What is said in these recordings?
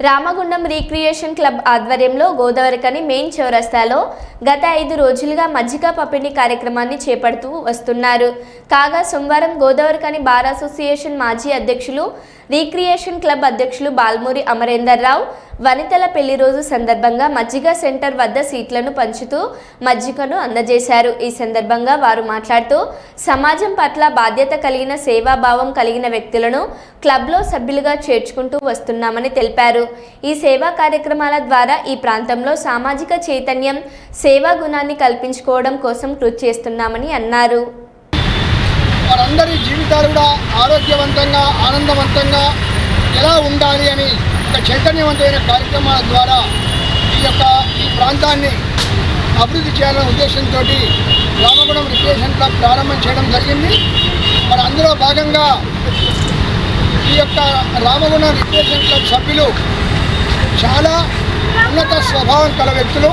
Ramagundam recreation club ఆధ్వర్యంలో Godavarikhani main చౌరస్తాలో గత ఐదు రోజులుగా మజ్జిగ పంపిణీ కార్యక్రమాన్ని చేపడుతూ వస్తున్నారు. కాగా సోమవారం గోదావరికని బార్ అసోసియేషన్ మాజీ అధ్యక్షులు రీక్రియేషన్ క్లబ్ అధ్యక్షులు బాల్మూరి అమరేందర్ రావు వనితల పెళ్ళి రోజు సందర్భంగా మజ్జిగ సెంటర్ వద్ద సీట్లను పంచుతూ మజ్జిగను అందజేశారు. ఈ సందర్భంగా వారు మాట్లాడుతూ సమాజం పట్ల బాధ్యత కలిగిన సేవాభావం కలిగిన వ్యక్తులను క్లబ్లో సభ్యులుగా చేర్చుకుంటూ వస్తున్నామని తెలిపారు. ఈ సేవా కార్యక్రమాల ద్వారా ఈ ప్రాంతంలో సామాజిక చైతన్యం సేవా గుణాన్ని కల్పించుకోవడం కోసం కృషి చేస్తున్నామని అన్నారు. వారందరి జీవితాలు కూడా ఆరోగ్యవంతంగా ఆనందవంతంగా ఎలా ఉండాలి అని ఒక చైతన్యవంతమైన కార్యక్రమాల ద్వారా ఈ యొక్క ఈ ప్రాంతాన్ని అభివృద్ధి చేయాలనే ఉద్దేశంతో రామగుణం రిక్రియేషన్ క్లబ్ ప్రారంభం చేయడం జరిగింది. మరి అందులో భాగంగా ఈ యొక్క రామగుణం రిక్రియేషన్ క్లబ్ సభ్యులు చాలా ఉన్నత స్వభావం కల వ్యక్తులు.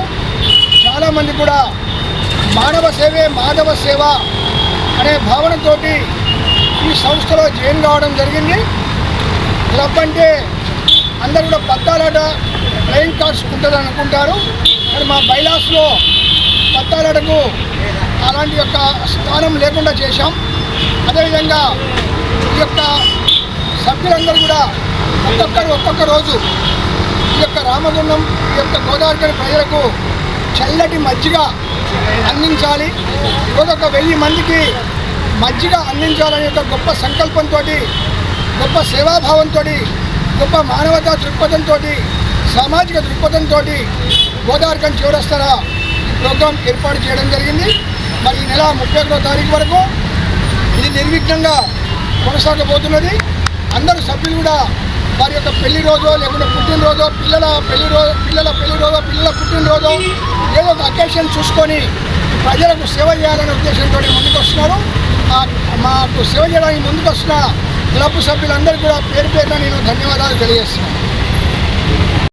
చాలామంది కూడా మానవ సేవే మాధవ సేవ అనే భావనతోటి ఈ సంస్థలో జాయిన్ కావడం జరిగింది. క్లబ్ అంటే అందరూ కూడా పత్తాలాట ప్లేయింగ్ కార్డ్స్ ఉంటుంది అనుకుంటారు. కానీ మా బైలాస్లో పత్తాలాటకు అలాంటి యొక్క స్థానం లేకుండా చేశాం. అదేవిధంగా ఈ యొక్క సభ్యులందరూ కూడా ఒక్కొక్కరు ఒక్కొక్క రోజు ఈ యొక్క రామగుండం ఈ యొక్క గోదావరి ప్రజలకు చల్లటి మజ్జిగ అందించాలి. ఒక వెయ్యి మందికి మజ్జిగ అందించాలనే ఒక గొప్ప సంకల్పంతో గొప్ప సేవాభావంతో గొప్ప మానవతా దృక్పథంతో సామాజిక దృక్పథంతో గోదావరికం చివరస్తర ఈ ప్రోగ్రాం ఏర్పాటు చేయడం జరిగింది. మరి ఈ నెల ముప్పై ఒకటో తారీఖు వరకు ఇది నిర్విఘ్నంగా కొనసాగబోతున్నది. అందరూ సభ్యులు కూడా వారి యొక్క పెళ్ళి రోజో లేకుంటే పుట్టినరోజో పిల్లల పెళ్ళి రోజు పిల్లల పెళ్ళి రోజో పిల్లల పుట్టినరోజో అకేషన్ చూసుకొని ప్రజలకు సేవ చేయాలనే ఉద్దేశంతో ముందుకు వస్తున్నారు. మాకు సేవ చేయడానికి ముందుకు వస్తున్న క్లబ్ సభ్యులందరికీ కూడా పేరు పేరున నేను ధన్యవాదాలు తెలియజేస్తున్నాను.